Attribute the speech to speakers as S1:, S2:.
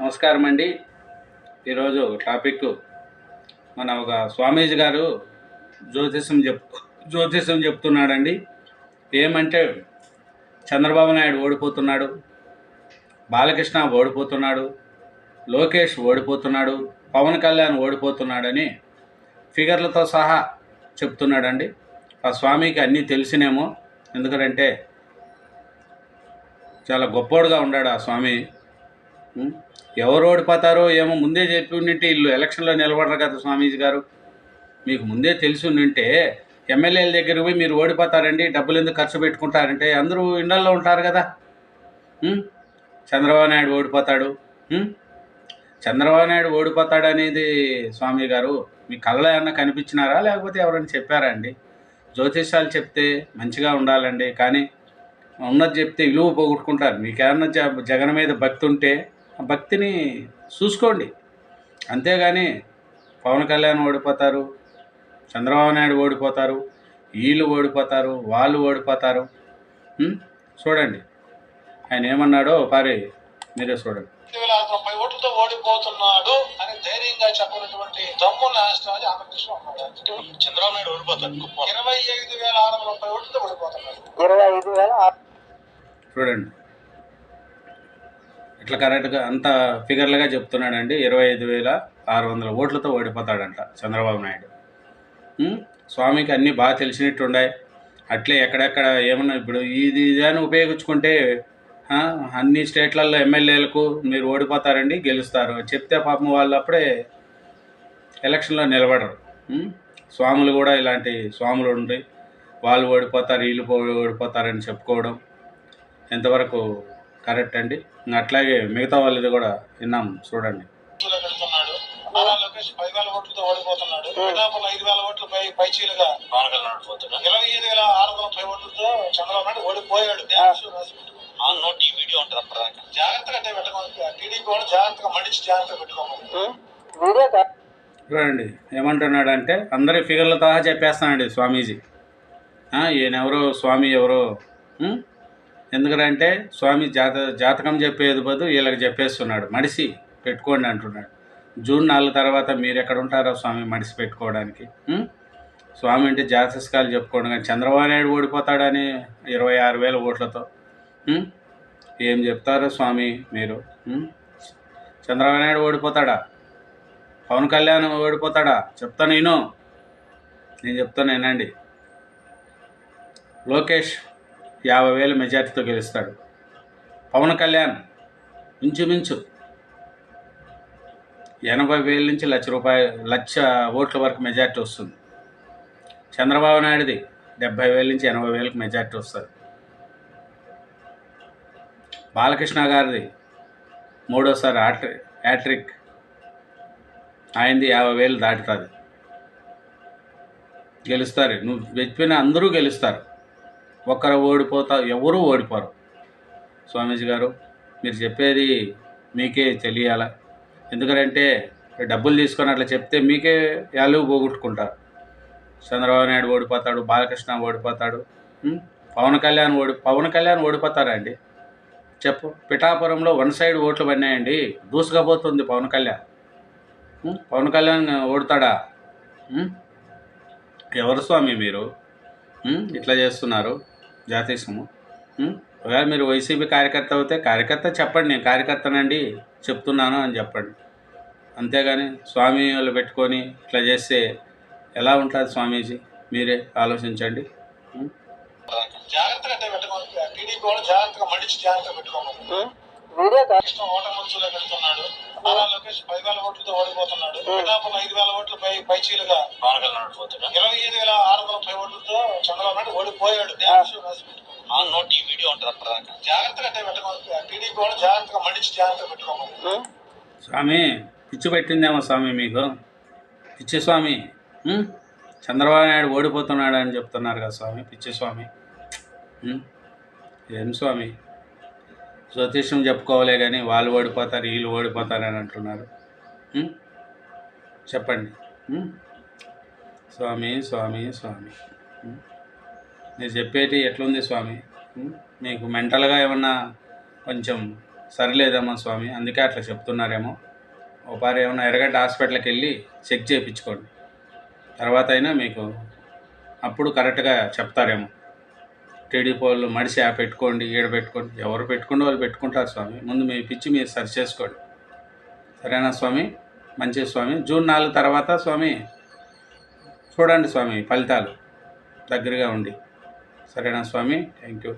S1: నమస్కారం అండి ఈరోజు టాపిక్ మన ఒక స్వామీజీ గారు జ్యోతిషం చెప్ జ్యోతిషం చెప్తున్నాడండి. ఏమంటే చంద్రబాబు నాయుడు ఓడిపోతున్నాడు బాలకృష్ణ ఓడిపోతున్నాడు లోకేష్ ఓడిపోతున్నాడు పవన్ కళ్యాణ్ ఓడిపోతున్నాడని ఫిగర్లతో సహా చెప్తున్నాడండి. ఆ స్వామికి అన్నీ తెలిసినేమో ఎందుకంటే చాలా గొప్పోడుగా ఉన్నాడు ఆ స్వామి. ఎవరు ఓడిపోతారో ఏమో ముందే చెప్పి ఉండింటే ఇల్లు ఎలక్షన్లో నిలబడరు కదా స్వామీజీ గారు. మీకు ముందే తెలిసి ఉండింటే ఎమ్మెల్యేల దగ్గర పోయి మీరు ఓడిపోతారండి డబ్బులు ఎందుకు ఖర్చు పెట్టుకుంటారంటే అందరూ ఇండల్లో ఉంటారు కదా. చంద్రబాబు నాయుడు ఓడిపోతాడు. చంద్రబాబు నాయుడు ఓడిపోతాడు అనేది స్వామి గారు మీ కళ్ళ ఏమన్నా కనిపించినారా? లేకపోతే ఎవరైనా చెప్పారా అండి? జ్యోతిష్యాలు చెప్తే మంచిగా ఉండాలండి. కానీ ఉన్నది చెప్తే విలువ పోగొట్టుకుంటారు. మీకేమన్నా జ జగన్ మీద భక్తి ఉంటే భక్తిని చూసుకోండి. అంతేగాని పవన్ కళ్యాణ్ ఓడిపోతారు చంద్రబాబు నాయుడు ఓడిపోతారు వీళ్ళు ఓడిపోతారు వాళ్ళు ఓడిపోతారు? చూడండి. ఆయన ఏమన్నాడో పారి మీరే చూడండి.
S2: తొంభై ఓట్లతో ఓడిపోతున్నాడు అని ధైర్యంగా చెప్పినటువంటి దమ్ము రాష్ట్రాలు ఆంధ్రప్రదేశ్లో ఉన్నాడు చంద్రబాబు నాయుడు ఓడిపోతాడు. ఇరవై ఐదు వేల ఆరు వందల ముప్పై ఓట్లతో ఓడిపోతున్నాడు.
S3: ఇరవై ఐదు వేల
S1: చూడండి. ఇట్లా కరెక్ట్గా అంత ఫిగర్లుగా చెప్తున్నాడండి. ఇరవై ఐదు వేల ఆరు వందల ఓట్లతో ఓడిపోతాడంట చంద్రబాబు నాయుడు. స్వామికి అన్నీ బాగా తెలిసినట్టు అట్లే ఎక్కడెక్కడ ఏమన్నా ఇప్పుడు ఇది ఇదని ఉపయోగించుకుంటే అన్ని స్టేట్లలో ఎమ్మెల్యేలకు మీరు ఓడిపోతారండి గెలుస్తారు. చెప్తే పాపం వాళ్ళు అప్పుడే ఎలక్షన్లో నిలబడరు. స్వాములు కూడా ఇలాంటి స్వాములు ఉండి వాళ్ళు ఓడిపోతారు వీళ్ళు పో- ఓడిపోతారని చెప్పుకోవడం ఎంతవరకు కరెక్ట్ అండి. ఇంకా అట్లాగే మిగతా వాళ్ళది కూడా విన్నాం చూడండి.
S2: నారా లోకేష్ పదివేల ఓట్లతో ఓడిపోతున్నాడు. పిఠాపురం ఐదు వేల ఓట్ల పై పైచీలుగా పవన్ కళ్యాణ్ ఓడిపోతున్నాడు. ఇరవై ఐదు వేల ఆరు వందల ముప్పై ఓట్లతో చంద్రబాబు నాయుడు ఓడిపోయాడు. డ్యాన్స్ రాసి పెట్టుకో. ఆ నోట్ ఈ వీడియో ఉంటుంది జాగ్రత్తగా అంటే పెట్టుకోవాలి. టీడీపీ కూడా జాగ్రత్తగా మడిచి జాగ్రత్తగా పెట్టుకోవాలి.
S1: చూడండి ఏమంటున్నాడంటే అందరి ఫిగర్ల సహా చెప్పేస్తానండి స్వామీజీ. ఆ, ఈయనెవరో స్వామి ఎవరో? ఎందుకంటే స్వామి జాత జాతకం చెప్పేది బదులు వీళ్ళకి చెప్పేస్తున్నాడు మడిసి పెట్టుకోండి అంటున్నాడు. జూన్ నాలుగు తర్వాత మీరు ఎక్కడ ఉంటారో స్వామి మడిసి పెట్టుకోవడానికి? స్వామి అంటే జాతస్కాలు చెప్పుకోండి కానీ చంద్రబాబు నాయుడు ఓడిపోతాడని ఇరవై ఆరు వేల ఓట్లతో. ఏం చెప్తారో స్వామి మీరు? చంద్రబాబు నాయుడు ఓడిపోతాడా? పవన్ కళ్యాణ్ ఓడిపోతాడా? చెప్తాను నేను నేను చెప్తాను వినండి. లోకేష్ యాభై వేల మెజార్టీతో గెలుస్తాడు. పవన్ కళ్యాణ్ ఇంచుమించు ఎనభై వేల నుంచి లక్ష రూపాయలు లక్ష ఓట్ల వరకు మెజార్టీ వస్తుంది. చంద్రబాబు నాయుడుది డెబ్బై వేల నుంచి ఎనభై వేలకు మెజార్టీ వస్తుంది బాలకృష్ణ గారిది మూడోసారి ఆట్రి హ్యాట్రిక్ ఆయనది యాభై వేలు దాటుతుంది. గెలుస్తారు. నువ్వు చెప్పిన అందరూ గెలుస్తారు. ఒక్కరు ఓడిపోతా ఎవరూ ఓడిపోరు. స్వామీజీ గారు మీరు చెప్పేది మీకే తెలియాల. ఎందుకంటే డబ్బులు తీసుకొని అట్లా చెప్తే మీకే వాల్యూ పోగొట్టుకుంటారు. చంద్రబాబు నాయుడు ఓడిపోతాడు బాలకృష్ణ ఓడిపోతాడు పవన్ కళ్యాణ్ ఓడి పవన్ కళ్యాణ్ ఓడిపోతారా అండి చెప్పు పిఠాపురంలో వన్ సైడ్ ఓట్లు పడినాయండి దూసుకపోతుంది పవన్ కళ్యాణ్. పవన్ కళ్యాణ్ ఓడతాడా? ఎవరు స్వామి మీరు? ఇట్లా చేస్తున్నారు. జాతీయము ఒకవేళ మీరు వైసీపీ కార్యకర్త అయితే కార్యకర్త చెప్పండి నేను కార్యకర్తనండి చెప్తున్నాను అని చెప్పండి. అంతేగాని స్వామి వాళ్ళు పెట్టుకొని ఇట్లా చేస్తే ఎలా ఉంటుంది స్వామీజీ? మీరే ఆలోచించండి?
S2: జాగ్రత్తగా జాగ్రత్తగా పెట్టుకోవాలి పదివేల ఓట్లతో ఓడిపోతున్నాడు. పిఠాపురం ఐదు వేల ఓట్ల పై పైచీలుగా ఇరవై ఐదు వేల ఆరు వందల ముప్పై ఓట్లతో చంద్రబాబు నాయుడు ఓడిపోయాడు. ఆ నోట్ ఈ వీడియో ఉంటుంది జాగ్రత్తగా అంటే పెట్టుకోవాలి. టీడీపీ కూడా జాగ్రత్తగా మడిచి జాగ్రత్తగా పెట్టుకోవాలి.
S1: స్వామి పిచ్చి పెట్టిందేమో స్వామి మీకు? పిచ్చి స్వామి? చంద్రబాబు నాయుడు ఓడిపోతున్నాడు అని చెప్తున్నారు కదా స్వామి పిచ్చి స్వామి? ఏం స్వామి? జ్యోతిష్యం చెప్పుకోవాలే కానీ వాళ్ళు ఓడిపోతారు వీళ్ళు ఓడిపోతారు అని అంటున్నారు. చెప్పండి. స్వామి స్వామి స్వామి. నేను మీరు చెప్పేటి ఎట్లుంది స్వామి? మీకు మెంటల్గా ఏమన్నా కొంచెం సరిలేదమ్మా స్వామి అందుకే అట్లా చెప్తున్నారేమో. ఒకసారి ఏమన్నా ఎర్రగడ్డ హాస్పిటల్కి వెళ్ళి చెక్ చేయించుకోండి. తర్వాత అయినా మీకు అప్పుడు కరెక్ట్గా చెప్తారేమో. టీడీపీ వాళ్ళు మడిసి ఆ పెట్టుకోండి ఈడ పెట్టుకోండి. ఎవరు పెట్టుకుంటే వాళ్ళు పెట్టుకుంటారు స్వామి. ముందు మీ పిచ్చి మీరు సరి చేసుకోండి. సరేనా స్వామి? మంచి స్వామి. జూన్ నాలుగు తర్వాత స్వామి చూడండి స్వామి ఫలితాలు. దగ్గరగా ఉండి. సరేనా స్వామి? Thank you